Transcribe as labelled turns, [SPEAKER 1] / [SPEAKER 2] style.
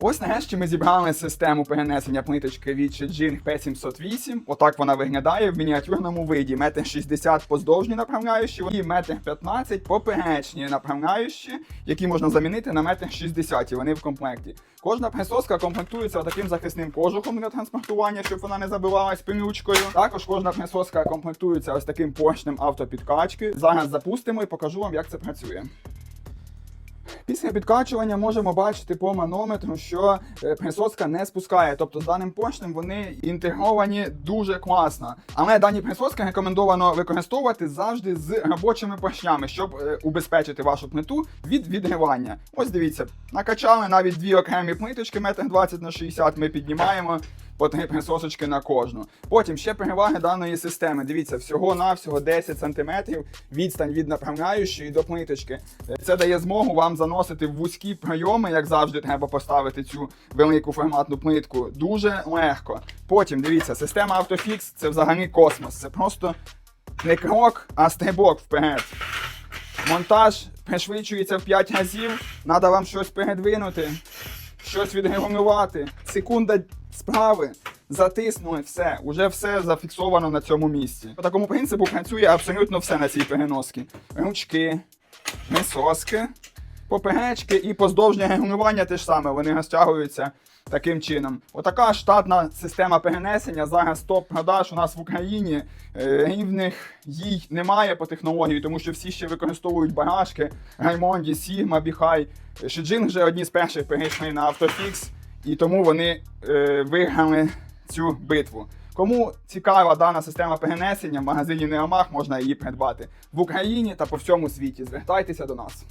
[SPEAKER 1] Ось нарешті ми зібрали систему перенесення плиточки від Shijing P708. Отак вона виглядає в мініатюрному виді. Метр 60 поздовжні направляючі і метр 15 поперечні направляючі, які можна замінити на метр 60, і вони в комплекті. Кожна присоска комплектується таким захисним кожухом для транспортування, щоб вона не забивалась пилючкою. Також кожна присоска комплектується ось таким поршнем автопідкачки. Зараз запустимо і покажу вам, як це працює. Після підкачування можемо бачити по манометру, що е, присоска не спускає. Тобто з даним поршнем вони інтегровані дуже класно. Але дані присоски рекомендовано використовувати завжди з робочими поршнями, щоб е, убезпечити вашу плиту від відривання. Ось дивіться, накачали навіть дві окремі плиточки, метр 20 на 60 ми піднімаємо. По три присосочки на кожну. Потім ще переваги даної системи. Дивіться, всього-навсього 10 см відстань від направляючої до плиточки. Е, Це дає змогу вам заносити в вузькі прийоми, як завжди, треба поставити цю велику форматну плитку. Дуже легко. Потім дивіться, система автофікс це взагалі космос. Це просто не крок, а стрибок вперед. Монтаж пришвидшується в 5 разів. Треба вам щось передвинути, щось відрегулювати. Секунда справи. Затиснули все, уже все зафіксовано на цьому місці. По такому принципу працює абсолютно все на цій переносці. Ручки, присоски, поперечки і поздовжнє регулювання те ж саме, вони розтягуються таким чином. Отака штатна система перенесення. Зараз топ-продаж у нас в Україні. Е, Рівних їй немає по технології, тому що всі ще використовують багажки, Раймонді, Сігма, Біхай. Шиджин вже одні з перших перейшли на автофікс, і тому вони е, виграли цю битву. Кому цікава дана система перенесення, в магазині Неомах можна її придбати в Україні та по всьому світі. Звертайтеся до нас.